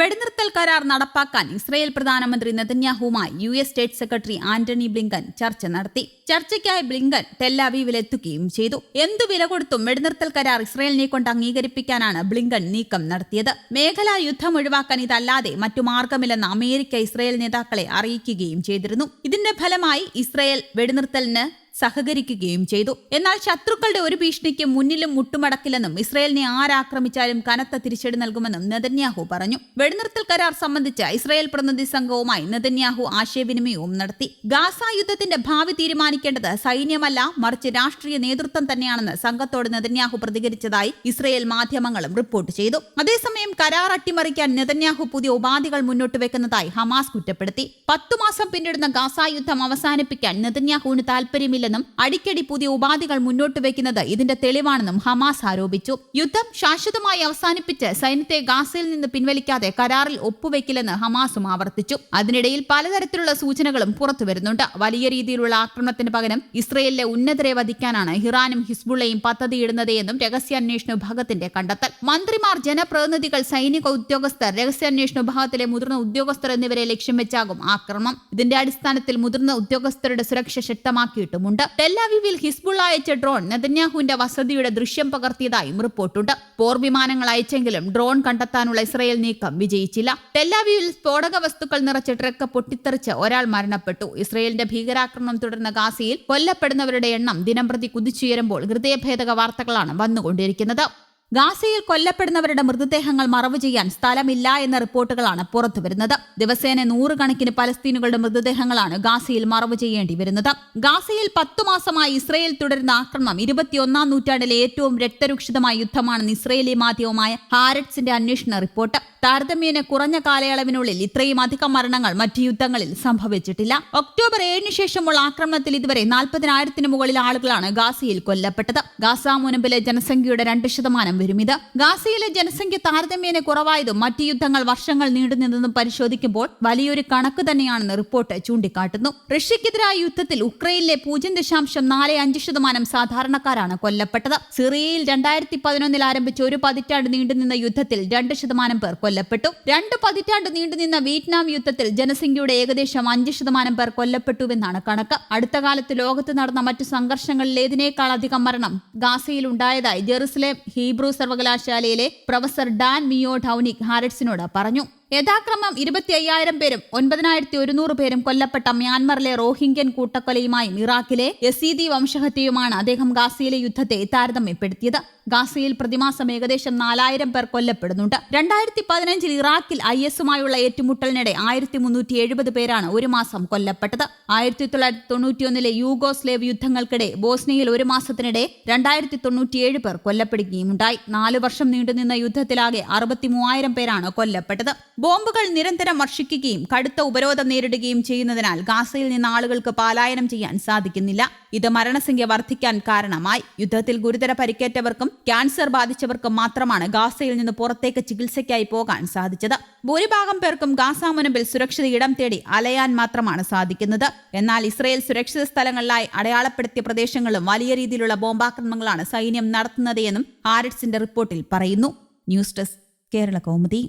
വെടിനിർത്തൽ കരാർ നടപ്പാക്കാൻ ഇസ്രായേൽ പ്രധാനമന്ത്രി നെതന്യാഹുമായി U S state secretary Antony Blinken ചർച്ച നടത്തി. ചർച്ചയ്ക്കായി ബ്ലിങ്കൻ ടെല്ലാവീവിൽ എത്തുകയും ചെയ്തു. എന്തു വില കൊടുത്തും വെടിനിർത്തൽ കരാർ ഇസ്രയേലിനെ കൊണ്ട് അംഗീകരിപ്പിക്കാനാണ് ബ്ലിങ്കൻ നീക്കം നടത്തിയത്. മേഖലാ യുദ്ധം ഒഴിവാക്കാൻ ഇതല്ലാതെ മറ്റു മാർഗമില്ലെന്ന് അമേരിക്ക ഇസ്രായേൽ നേതാക്കളെ അറിയിക്കുകയും ചെയ്തിരുന്നു. ഇതിന്റെ ഫലമായി ഇസ്രായേൽ വെടിനിർത്തലിന് സഹകരിക്കുകയും ചെയ്തു. എന്നാൽ ശത്രുക്കളുടെ ഒരു ഭീഷണിക്ക് മുന്നിലും മുട്ടുമടക്കില്ലെന്നും ഇസ്രയേലിനെ ആരാക്രമിച്ചാലും കനത്ത തിരിച്ചടി നൽകുമെന്നും നെതന്യാഹു പറഞ്ഞു. വെടിനിർത്തൽ കരാർ സംബന്ധിച്ച് ഇസ്രയേൽ പ്രതിനിധി സംഘവുമായി നെതന്യാഹു ആശയവിനിമയവും നടത്തി. ഗാസ യുദ്ധത്തിന്റെ ഭാവി തീരുമാനിക്കേണ്ടത് സൈന്യമല്ല മറിച്ച് രാഷ്ട്രീയ നേതൃത്വം തന്നെയാണെന്ന് സംഘത്തോട് നെതന്യാഹു പ്രതികരിച്ചതായി ഇസ്രയേൽ മാധ്യമങ്ങളും റിപ്പോർട്ട് ചെയ്തു. അതേസമയം കരാർ അട്ടിമറിക്കാൻ നെതന്യാഹു പുതിയ ഉപാധികൾ മുന്നോട്ട് വെക്കുന്നതായി ഹമാസ് കുറ്റപ്പെടുത്തി. പത്തു മാസം പിന്നിടുന്ന ഗാസ യുദ്ധം അവസാനിപ്പിക്കാൻ നെതന്യാഹുവിന് താൽപര്യമില്ലെന്നും അടിക്കടി പുതിയ ഉപാധികൾ മുന്നോട്ട് വയ്ക്കുന്നത് ഇതിന്റെ തെളിവാണെന്നും ഹമാസ് ആരോപിച്ചു. യുദ്ധം ശാശ്വതമായി അവസാനിപ്പിച്ച് സൈന്യത്തെ ഗാസയിൽ നിന്ന് പിൻവലിക്കാതെ കരാറിൽ ഒപ്പുവെക്കില്ലെന്ന് ഹമാസും ആവർത്തിച്ചു. അതിനിടയിൽ പലതരത്തിലുള്ള സൂചനകളും പുറത്തുവരുന്നുണ്ട് വലിയ രീതിയിലുള്ള ആക്രമണത്തിന് പകരം ഇസ്രയേലിലെ ഉന്നതരെ വധിക്കാനാണ് ഇറാനും ഹിസ്ബുള്ളയും പദ്ധതിയിടുന്നത് എന്നും രഹസ്യാന്വേഷണ വിഭാഗത്തിന്റെ കണ്ടെത്തൽ. മന്ത്രിമാർ ജനപ്രതിനിധികൾ സൈനിക ഉദ്യോഗസ്ഥർ രഹസ്യാന്വേഷണ വിഭാഗത്തിലെ മുതിർന്ന ഉദ്യോഗസ്ഥർ എന്നിവരെ ലക്ഷ്യം വെച്ചാകും ആക്രമണം. ഇതിന്റെ അടിസ്ഥാനത്തിൽ മുതിർന്ന ഉദ്യോഗസ്ഥരുടെ സുരക്ഷ ശക്തമാക്കിയിട്ടുമുണ്ട്. ടെല്ലാവിവിൽ ഹിസ്ബുള്ള അയച്ച ഡ്രോൺ നെതന്യാഹുവിന്റെ വസതിയുടെ ദൃശ്യം പകർത്തിയതായും റിപ്പോർട്ടുണ്ട്. പോർ വിമാനങ്ങൾ അയച്ചെങ്കിലും ഡ്രോൺ കണ്ടെത്താനുള്ള ഇസ്രയേൽ നീക്കം വിജയിച്ചില്ല. ടെല്ലാവിവിൽ സ്ഫോടക വസ്തുക്കൾ നിറച്ച ട്രക്ക് പൊട്ടിത്തെറിച്ച് ഒരാൾ മരണപ്പെട്ടു. ഇസ്രയേലിന്റെ ഭീകരാക്രമണം തുടർന്ന ഗാസയിൽ കൊല്ലപ്പെടുന്നവരുടെ എണ്ണം ദിനംപ്രതി കുതിച്ചുയരുമ്പോൾ ഹൃദയഭേദക വാർത്തകളാണ് വന്നുകൊണ്ടിരിക്കുന്നത്. ഗാസയിൽ കൊല്ലപ്പെടുന്നവരുടെ മൃതദേഹങ്ങൾ മറവ് ചെയ്യാൻ സ്ഥലമില്ല എന്ന റിപ്പോർട്ടുകളാണ് പുറത്തുവരുന്നത്. ദിവസേന നൂറുകണക്കിന് പലസ്തീനുകളുടെ മൃതദേഹങ്ങളാണ് ഗാസയിൽ മറവ് ചെയ്യേണ്ടി വരുന്നത്. ഗാസയിൽ പത്തു മാസമായി ഇസ്രയേൽ തുടരുന്ന ആക്രമണം ഇരുപത്തിയൊന്നാം നൂറ്റാണ്ടിലെ ഏറ്റവും രക്തരൂക്ഷിതമായ യുദ്ധമാണെന്ന് ഇസ്രയേലി മാധ്യമമായ ഹാരറ്റ്സിന്റെ അന്വേഷണ റിപ്പോർട്ട്. താരതമ്യേന കുറഞ്ഞ കാലയളവിനുള്ളിൽ ഇത്രയും അധികം മരണങ്ങൾ മറ്റ് യുദ്ധങ്ങളിൽ സംഭവിച്ചിട്ടില്ല. ഒക്ടോബർ ഏഴിന് ശേഷമുള്ള ആക്രമണത്തിൽ ഇതുവരെ നാൽപ്പതിനായിരത്തിന് മുകളിൽ ആളുകളാണ് ഗാസയിൽ കൊല്ലപ്പെട്ടത്. ഗാസ മുനമ്പിലെ ജനസംഖ്യയുടെ രണ്ട് ശതമാനം വരും. ഇത് ഗാസയിലെ ജനസംഖ്യ താരതമ്യേന കുറവായതും മറ്റ് യുദ്ധങ്ങൾ വർഷങ്ങൾ നീണ്ടുനിന്നതും പരിശോധിക്കുമ്പോൾ വലിയൊരു കണക്ക് തന്നെയാണെന്ന് റിപ്പോർട്ട് ചൂണ്ടിക്കാട്ടുന്നു. റഷ്യക്കെതിരായ യുദ്ധത്തിൽ ഉക്രൈനിലെ പൂജ്യം ദശാംശം നാല് അഞ്ച് ശതമാനം സാധാരണക്കാരാണ് കൊല്ലപ്പെട്ടത്. സിറിയയിൽ രണ്ടായിരത്തി പതിനൊന്നിൽ ആരംഭിച്ച ഒരു പതിറ്റാണ്ട് നീണ്ടുനിന്ന യുദ്ധത്തിൽ രണ്ട് ശതമാനം പേർ കൊല്ലപ്പെട്ടു. രണ്ട് പതിറ്റാണ്ട് നീണ്ടുനിന്ന വിയറ്റ്നാം യുദ്ധത്തിൽ ജനസംഖ്യയുടെ ഏകദേശം അഞ്ച് ശതമാനം പേർ കൊല്ലപ്പെട്ടുവെന്നാണ് കണക്ക്. അടുത്ത കാലത്ത് ലോകത്ത് നടന്ന മറ്റു സംഘർഷങ്ങളിൽ ഏതിനേക്കാൾ അധികം മരണം ഗാസയിൽ ഉണ്ടായതായി ജെറുസലേം ഹീബ്രു സർവകലാശാലയിലെ പ്രൊഫസർ ഡാൻ മിയോ ഡൌനിക് ഹാരറ്റ്സിനോട് പറഞ്ഞു. യഥാക്രമം ഇരുപത്തി അയ്യായിരം പേരും ഒൻപതിനായിരത്തി ഒരുന്നൂറ് പേരും കൊല്ലപ്പെട്ട മ്യാൻമറിലെ റോഹിംഗ്യൻ കൂട്ടക്കൊലയുമായും ഇറാഖിലെ യസീദി വംശഹത്യയുമാണ് അദ്ദേഹം ഗാസയിലെ യുദ്ധത്തെ താരതമ്യപ്പെടുത്തിയത് ഗാസയിൽ പ്രതിമാസം ഏകദേശം നാലായിരം പേർ കൊല്ലപ്പെടുന്നുണ്ട്. രണ്ടായിരത്തി പതിനഞ്ചിൽ ഇറാഖിൽ ഐ എസുമായുള്ള ഏറ്റുമുട്ടലിനിടെ ആയിരത്തി മുന്നൂറ്റി എഴുപത് പേരാണ് ഒരു മാസം കൊല്ലപ്പെട്ടത്. ആയിരത്തി തൊള്ളായിരത്തി തൊണ്ണൂറ്റിയൊന്നിലെ യൂഗോസ്ലേവ് യുദ്ധങ്ങൾക്കിടെ ബോസ്നിയയിൽ ഒരു മാസത്തിനിടെ രണ്ടായിരത്തി തൊണ്ണൂറ്റിയേഴ് പേർ കൊല്ലപ്പെടുകയുമുണ്ടായി. നാലു വർഷം നീണ്ടുനിന്ന യുദ്ധത്തിലാകെ അറുപത്തി മൂവായിരം പേരാണ് കൊല്ലപ്പെട്ടത്. ബോംബുകൾ നിരന്തരം വർഷിക്കുകയും കടുത്ത ഉപരോധം നേരിടുകയും ചെയ്യുന്നതിനാൽ ഗാസയിൽ നിന്ന് ആളുകൾക്ക് പലായനം ചെയ്യാൻ സാധിക്കുന്നില്ല. ഇത് മരണസംഖ്യ വർദ്ധിക്കാൻ കാരണമായി. യുദ്ധത്തിൽ ഗുരുതര പരിക്കേറ്റവർക്കും ക്യാൻസർ ബാധിച്ചവർക്കും മാത്രമാണ് ഗാസയിൽ നിന്ന് പുറത്തേക്ക് ചികിത്സയ്ക്കായി പോകാൻ സാധിച്ചത്. ഭൂരിഭാഗം പേർക്കും ഗാസ മുനമ്പിൽ സുരക്ഷിത ഇടം തേടി അലയാൻ മാത്രമാണ് സാധിക്കുന്നത്. എന്നാൽ ഇസ്രയേൽ സുരക്ഷിത സ്ഥലങ്ങളിലായി അടയാളപ്പെടുത്തിയ പ്രദേശങ്ങളും വലിയ രീതിയിലുള്ള ബോംബാക്രമണങ്ങളാണ് സൈന്യം നടത്തുന്നത് എന്നും ഹാരിറ്റ്സിന്റെ റിപ്പോർട്ടിൽ പറയുന്നു. News desk. കേരള കൗമുദി.